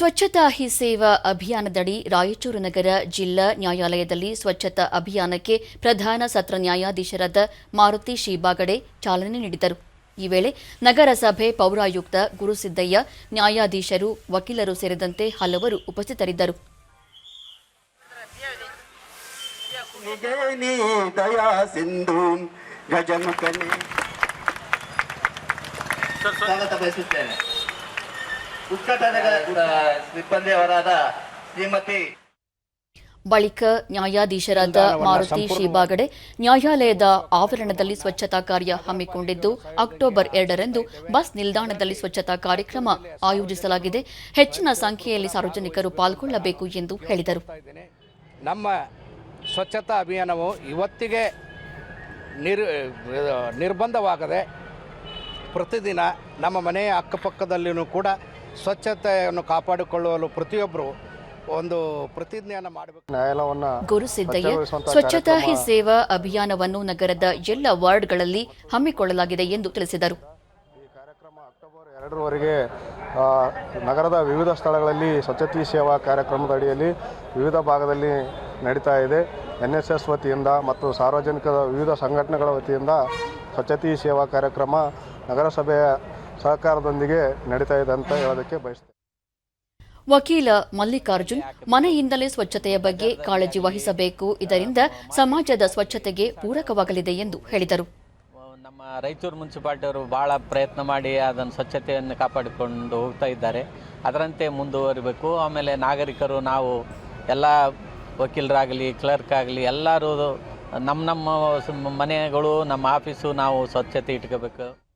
ಸ್ವಚ್ಛತಾ ಹಿ ಸೇವಾ ಅಭಿಯಾನದಡಿ ರಾಯಚೂರು ನಗರ ಜಿಲ್ಲಾ ನ್ಯಾಯಾಲಯದಲ್ಲಿ ಸ್ವಚ್ಛತಾ ಅಭಿಯಾನಕ್ಕೆ ಪ್ರಧಾನ ಸತ್ರ ನ್ಯಾಯಾಧೀಶರಾದ ಮಾರುತಿ ಶಿಬಾಗಡೆ ಚಾಲನೆ ನೀಡಿದರು. ಈ ವೇಳೆ ನಗರಸಭೆ ಪೌರಾಯುಕ್ತ ಗುರುಸಿದ್ದಯ್ಯ ನ್ಯಾಯಾಧೀಶರು ವಕೀಲರು ಸೇರಿದಂತೆ ಹಲವರು ಉಪಸ್ಥಿತರಿದ್ದರು. ಬಯಸುತ್ತೇನೆ. ಸಿಬ್ಬಂದಿಯವರಾದ ಶ್ರೀಮತಿ ಬಳಿಕ ನ್ಯಾಯಾಧೀಶರಾದ ಮಾರುತಿ ಶಿಬಾಗಡೆ ನ್ಯಾಯಾಲಯದ ಆವರಣದಲ್ಲಿ ಸ್ವಚ್ಛತಾ ಕಾರ್ಯ ಹಮ್ಮಿಕೊಂಡಿದ್ದು ಅಕ್ಟೋಬರ್ ಎರಡರಂದು ಬಸ್ ನಿಲ್ದಾಣದಲ್ಲಿ ಸ್ವಚ್ಛತಾ ಕಾರ್ಯಕ್ರಮ ಆಯೋಜಿಸಲಾಗಿದೆ. ಹೆಚ್ಚಿನ ಸಂಖ್ಯೆಯಲ್ಲಿ ಸಾರ್ವಜನಿಕರು ಪಾಲ್ಗೊಳ್ಳಬೇಕು ಎಂದು ಹೇಳಿದರು. ನಮ್ಮ ಸ್ವಚ್ಛತಾ ಅಭಿಯಾನವು ಇವತ್ತಿಗೆ ನಿರ್ ನಿರ್ಬಂಧವಾಗದೆ ಪ್ರತಿದಿನ ನಮ್ಮ ಮನೆಯ ಅಕ್ಕಪಕ್ಕದಲ್ಲಿಯೂ ಕೂಡ ಸ್ವಚ್ಛತೆಯನ್ನು ಕಾಪಾಡಿಕೊಳ್ಳಲು ಪ್ರತಿಯೊಬ್ಬರು ಒಂದು ಪ್ರತಿಜ್ಞೆಯನ್ನು ಮಾಡಬೇಕು. ನ್ಯಾಯಾಲಯವನ್ನು ಗುರುಸಿದ್ದಯ್ಯ ಸ್ವಚ್ಛತಾ ಹಿ ಸೇವಾ ಅಭಿಯಾನವನ್ನು ನಗರದ ಎಲ್ಲ ವಾರ್ಡ್ಗಳಲ್ಲಿ ಹಮ್ಮಿಕೊಳ್ಳಲಾಗಿದೆ ಎಂದು ತಿಳಿಸಿದರು. ಈ ಕಾರ್ಯಕ್ರಮ ಅಕ್ಟೋಬರ್ ಎರಡರವರೆಗೆ ನಗರದ ವಿವಿಧ ಸ್ಥಳಗಳಲ್ಲಿ ಸ್ವಚ್ಛತೆ ಸೇವಾ ಕಾರ್ಯಕ್ರಮದ ಅಡಿಯಲ್ಲಿ ವಿವಿಧ ಭಾಗದಲ್ಲಿ ನಡೀತಾ ಇದೆ. ಎನ್ ಎಸ್ ಎಸ್ ವತಿಯಿಂದ ಮತ್ತು ಸಾರ್ವಜನಿಕ ವಿವಿಧ ಸಂಘಟನೆಗಳ ವತಿಯಿಂದ ಸ್ವಚ್ಛತೆ ಸೇವಾ ಕಾರ್ಯಕ್ರಮ ನಗರಸಭೆಯ ಸಹಕಾರದೊಂದಿಗೆ ನಡೀತಾ ಇದೆ ಅಂತ ಹೇಳೋದಕ್ಕೆ ಬಯಸ್ತೇನೆ. ವಕೀಲ ಮಲ್ಲಿಕಾರ್ಜುನ್ ಮನೆಯಿಂದಲೇ ಸ್ವಚ್ಛತೆಯ ಬಗ್ಗೆ ಕಾಳಜಿ ವಹಿಸಬೇಕು. ಇದರಿಂದ ಸಮಾಜದ ಸ್ವಚ್ಛತೆಗೆ ಪೂರಕವಾಗಲಿದೆ ಎಂದು ಹೇಳಿದರು. ನಮ್ಮ ರಾಯಚೂರು ಮುನ್ಸಿಪಾಲ್ಟಿಯವರು ಭಾಳ ಪ್ರಯತ್ನ ಮಾಡಿ ಅದನ್ನು ಸ್ವಚ್ಛತೆಯನ್ನು ಕಾಪಾಡಿಕೊಂಡು ಹೋಗ್ತಾ ಇದ್ದಾರೆ. ಅದರಂತೆ ಮುಂದುವರಿಬೇಕು. ಆಮೇಲೆ ನಾಗರಿಕರು ನಾವು ಎಲ್ಲ ವಕೀಲರಾಗಲಿ ಕ್ಲರ್ಕ್ ಆಗಲಿ ಎಲ್ಲರೂ ನಮ್ಮ ನಮ್ಮ ಮನೆಗಳು ನಮ್ಮ ಆಫೀಸು ನಾವು ಸ್ವಚ್ಛತೆ ಇಟ್ಕೋಬೇಕು.